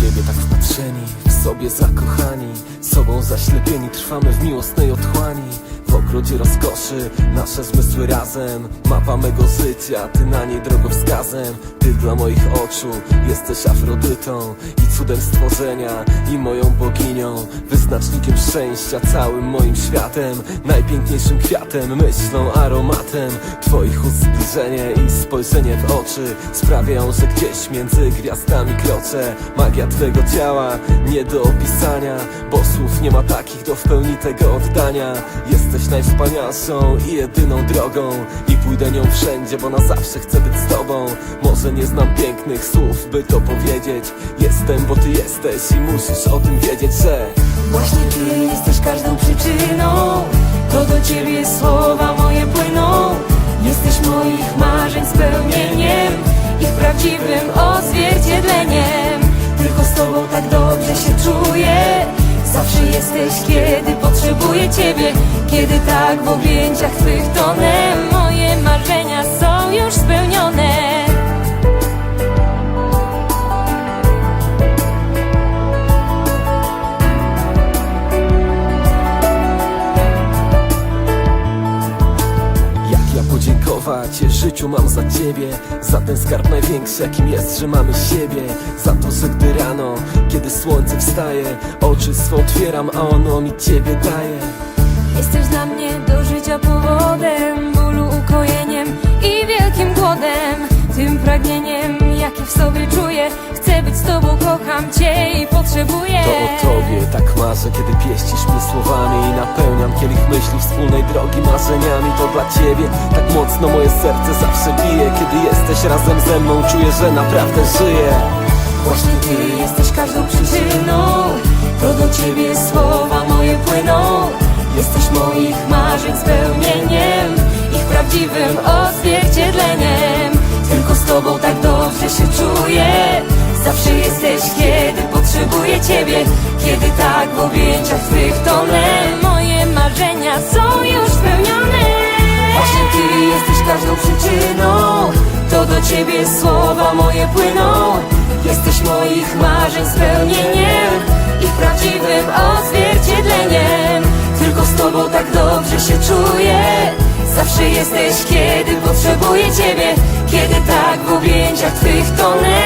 siebie tak wpatrzeni, w sobie zakochani Sobą zaślepieni, trwamy w miłosnej otchłani Ogrodzie rozkoszy, nasze zmysły razem. Mapa mego życia, ty na niej drogowskazem. Ty dla moich oczu, jesteś Afrodytą I cudem stworzenia, i moją boginią. Wyznacznikiem szczęścia, całym moim światem. Najpiękniejszym kwiatem, myślą, aromatem. Twoich ust zbliżenie i spojrzenie w oczy Sprawiają, że gdzieś między gwiazdami kroczę. Magia Twego ciała, nie do opisania Bo słów nie ma takich do w pełni tego oddania. Jesteś najwspanialszą i jedyną drogą I pójdę nią wszędzie, bo na zawsze chcę być z Tobą. Może nie znam pięknych słów, by to powiedzieć. Jestem, bo Ty jesteś i musisz o tym wiedzieć, że Właśnie Ty jesteś każdą przyczyną. To do Ciebie słowa moje płyną. Jesteś moich marzeń spełnieniem Ich prawdziwym odzwierciedleniem Tylko z Tobą tak dobrze się czuję. Zawsze jesteś, kiedy potrzebuję Ciebie. Kiedy tak w objęciach Twych tonę podziękować życiu mam za ciebie. Za ten skarb największy jakim jest, że mamy siebie. Za to, że gdy rano, kiedy słońce wstaje Oczy swą otwieram, a ono mi ciebie daje. Jesteś dla mnie do życia powodem Bólu ukojeniem i wielkim głodem. Tym pragnieniem, jakie w sobie czuję. Chcę być z tobą, kocham cię i potrzebuję. To o tobie tak marzę, kiedy pieścisz mnie słowami I napełniam kielich myśli wspólnej drogi marzeniami. To dla ciebie tak mocno moje serce zawsze bije. Kiedy jesteś razem ze mną, czuję, że naprawdę żyję. Właśnie ty jesteś każdą przyczyną. To do ciebie słowa moje płyną. Jesteś moich marzeń spełnieniem Ich prawdziwym odzwierciedleniem. Tylko z tobą tak dobrze się czuję. Zawsze jesteś, kiedy potrzebuję ciebie. Kiedy w objęciach twych tonę Moje marzenia są już spełnione. Właśnie ty jesteś każdą przyczyną. To do ciebie słowa moje płyną. Jesteś moich marzeń spełnieniem Ich prawdziwym odzwierciedleniem. Tylko z tobą tak dobrze się czuję. Zawsze jesteś, kiedy potrzebuję ciebie. Kiedy tak w objęciach twych tonę